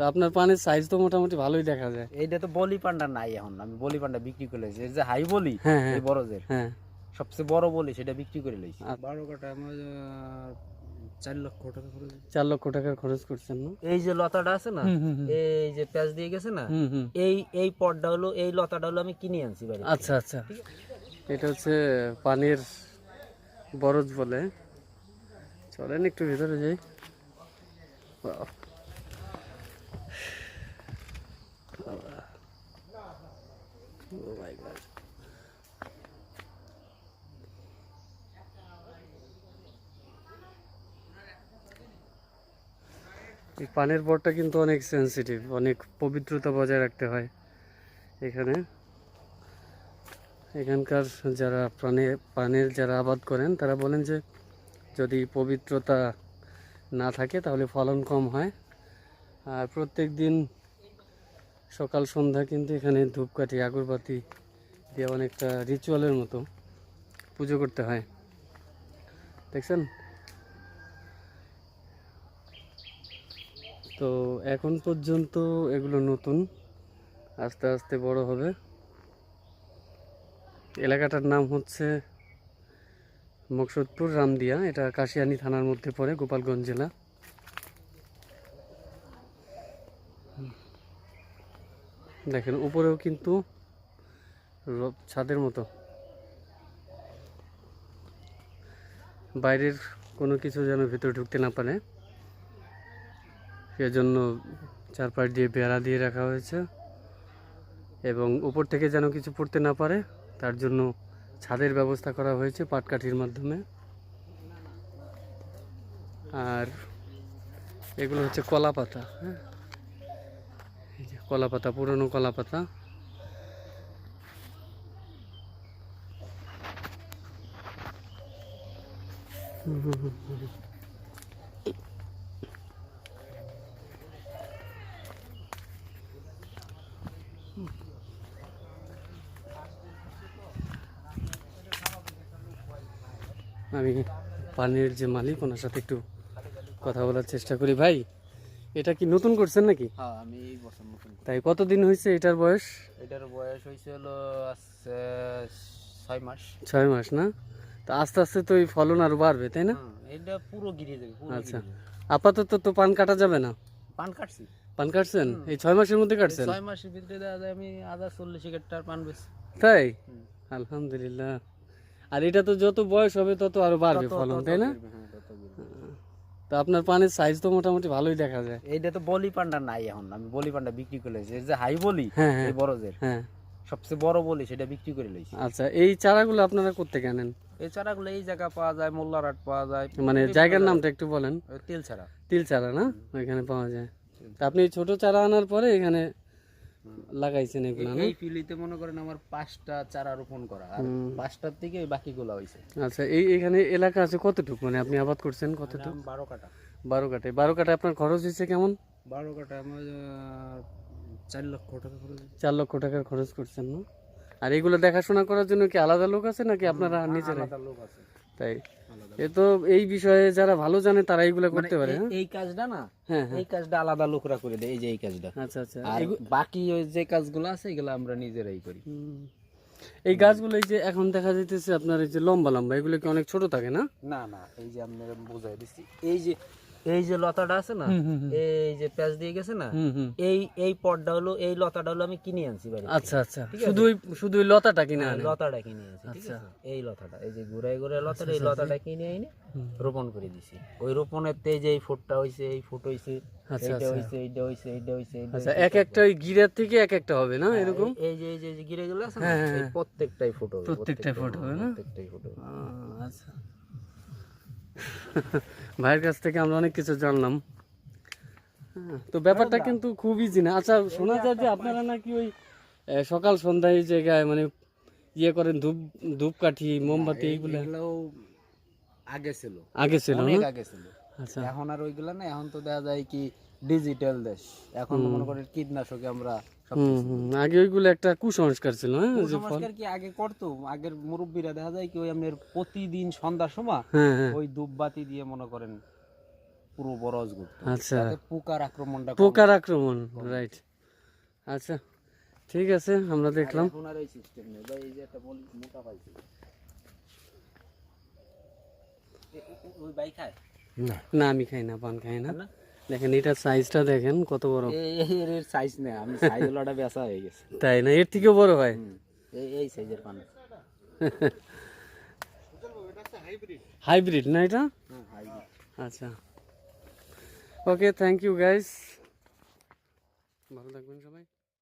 তা আপনার পানের সাইজ তো মোটামুটি ভালোই দেখা যায়। এইটা তো বলি পান্ডা নাই এখন। আমি বলি পান্ডা বিক্রি করে লাইছি। এই যে হাই বলি হ্যাঁ, হ্যাঁ। এই বড়দের হ্যাঁ। সবচেয়ে বড় বলি সেটা বিক্রি করে লাইছি। আচ্ছা। বারো কাটা আমার চার লক্ষ টাকা খরচ। চার লক্ষ টাকার খরচ করছেন না? এই যে লতাটা আছে না। এই যে প্যাঁচ দিয়ে গেছে না এই এই পটটা হলো এই লতাটা হলো আমি কিনে আনছি বাড়ি আচ্ছা আচ্ছা। এটা হচ্ছে পানির বরজ বলে। চলেন একটু ভিতরে যাই। এই পানের বরটা কিন্তু অনেক সেন্সিটিভ অনেক পবিত্রতা বজায় রাখতে হয়। এখানে এখানকার যারা প্রাণে, পানের যারা আবাদ করেন, তারা বলেন যে যদি পবিত্রতা না থাকে তাহলে ফলন কম হয়। আর প্রত্যেক দিন সকাল, সন্ধ্যা কিন্তু এখানে ধূপকাঠি, আগরবাতি দিয়ে অনেকটা রিচুয়ালের মতো পুজো করতে হয়। দেখছেন? তো এখন পর্যন্ত এগুলো নতুন, আস্তে আস্তে বড় হবে। এলাকাটার নাম হচ্ছে মকসুদপুর, রামদিয়া। এটা কাশিয়ানী থানার মধ্যে পড়ে, গোপালগঞ্জ জেলা। দেখেন, উপরেও কিন্তু ছাদের মতো। বাইরের কোনো কিছু যেন ভিতরে ঢুকতে না পারে। সেজন্য চারপাশ দিয়ে বেড়া দিয়ে রাখা হয়েছে এবং উপর থেকে যেন কিছু পড়তে না পারে, তার জন্য ছাদের ব্যবস্থা করা হয়েছে পাটকাঠির মাধ্যমে। আর এগুলো হচ্ছে কলা পাতা হ্যাঁ? কলা পাতা, পুরনো কলা পাতা। আমি পানির যে মালিক ওনার সাথে একটু কথা বলার চেষ্টা করি। ভাই এটা কি নতুন করছেন নাকি? হ্যাঁ আমি এই বছর নতুন তাই কতদিন হয়েছে এটার বয়স? এটার বয়স হয়েছে হলো ছয় মাস। ছয় মাস না? তা আস্তে আস্তে তো এই ফলন আরও বাড়বে তাই না? হুম, এটা পুরো গিরে যাবে আচ্ছা। আপাতত তো পান কাটা যাবে না? পান কাটছি। পান কাটছেন? এই ছয় মাসের মধ্যে কাটছেন? ছয় মাসের ভিতরে আমি আধা চল্লিশ টার পান বেশি তাই? আলহামদুলিল্লাহ। আর এটা তো যত বয়স হবে তত আরও বাড়বে ফলন তাই না? তো আপনার পানের সাইজ তো মোটামুটি ভালোই দেখা যায়। এইটা তো বলি পান্ডা নাই এখন আমি বলি পান্ডা বিক্রি করে লাইছি। এই যে হাই বলি হ্যাঁ, হ্যাঁ। এই বড়দের হ্যাঁ। সবচেয়ে বড় বলি সেটা বিক্রি করে লাইছি। আচ্ছা এই চারাগুলো আপনারা করতে কেনেন এই চারাগুলো এই জায়গা পাওয়া যায় মোল্লারহাট পাওয়া যায়। মানে জায়গার নামটা একটু বলেন। তেল চারা। না? ওইখানে পাওয়া যায়। তা আপনি ছোট চারা আনার পরে এখানে লাগাইছেন এগুলো এই মনে করেন আমার পাঁচটা চারা রোপণ করা আর পাঁচটার থেকে বাকিগুলো হয়েছে আচ্ছা এই এখানে এলাকা আছে কতটুকু? মানে আপনি আবাদ করছেন কতটুকু? বারো কাটা বারো কাটে বারো কাটে আপনার খরচ হয়েছে কেমন? বারো কাটা আমার চার লক্ষ টাকা খরচ চার লক্ষ টাকার খরচ করছেন না? আর এগুলো দেখাশোনা করার জন্য কি আলাদা লোক আছে নাকি আপনারা নিজেরাই? লোক আছে। তাই। এ তো এই বিষয়ে যারা ভালো জানে তারা এইগুলো করতে পারে হ্যাঁ? এই কাজটা না হ্যাঁ হ্যাঁ। এই কাজটা আলাদা লোকরা করে দেয় এই যে এই কাজটা। আচ্ছা আচ্ছা। আর বাকি ওই যে কাজগুলো আছে এগুলো আমরা নিজেরাই করি। এই গাছগুলো এই যে এখন দেখা যাইতেছে আপনার এই যে লম্বা লম্বা এগুলো কি অনেক ছোট থাকে না? না না এই যে আপনারা বোঝাই দিচ্ছি। এই যে এই যে লতাটা আছে না। এই যে প্যাঁচ দিয়ে গেছে না এই এই পটটা হলো এই লতাটা হলো আমি কিনে আনছি বাড়ি আচ্ছা আচ্ছা। শুধু শুধু লতাটা কিনে হ্যাঁ, আনেন লতাটা কিনে আনছি আচ্ছা। এই লতাটা এই যে ঘুরাই ঘুরাই লতাটা এই লতাটা কিনে এনে রোপণ করে দিছি। ওই রোপণের তে যে এই ফুটটা হইছে এই ফুট হইছে আচ্ছা, এইটা আচ্ছা। হইছে এইটা হইছে এইটা হইছে আচ্ছা এক একটা ওই গিরার থেকে এক একটা হবে না এরকম? এই- যে এই যে গিরে গুলো আছে না হ্যাঁ, হ্যাঁ, হ্যাঁ। প্রত্যেকটাই ফুট হবে প্রত্যেকটাই ফুট হবে না? প্রত্যেকটাই ফুট হবে। আচ্ছা। ভাইয়ের কাছ থেকে আমরা অনেক কিছু জানলাম। তো ব্যাপারটা কিন্তু খুব ইজি না। আচ্ছা শোনা যায় যে আপনারা নাকি ওই সকাল সন্ধ্যায় এই জায়গায় মানে ইয়ে করেন ধূপ ধূপকাঠি মোমবাতি এইগুলো? আগে ছিল। আগে ছিল অনেক আগে ছিল। আচ্ছা। এখন আর ওইগুলা না এখন তো দেখা যায় কি ডিজিটাল দেশ। এখন মনে করেন কীটনাশকে আমরা আগে ওইগুলো একটা কুসংস্কার ছিল হ্যাঁ কুসংস্কার কি আগে করতো? আগের মুরব্বীরা দেখা যায় কি ওই আপনার প্রতিদিন সন্ধ্যার সময় হ্যাঁ হ্যাঁ। ওই ধূপবাতি দিয়ে মনে করেন পুরো বরজ করতো আচ্ছা। পোকার আক্রমণটা পোকার আক্রমণ রাইট আচ্ছা ঠিক আছে আমরা দেখলাম। এই সিস্টেম নেই। ভাই এই যে একটা বলি মোটা পাইছে। ওই বাই খায়? না আমি খাই না পান খাই না। না? দেখেন এটার সাইজটা দেখেন কত বড়। এর- সাইজ না আমি সাইজ লটা বেচা হয়ে গেছে। তাই না? এর থেকেও বড় হয়? এই এই সাইজের পান। হাইব্রিড না এটা? হ্যাঁ আচ্ছা। ওকে থ্যাংক ইউ গাইস ভালো থাকবেন সবাই।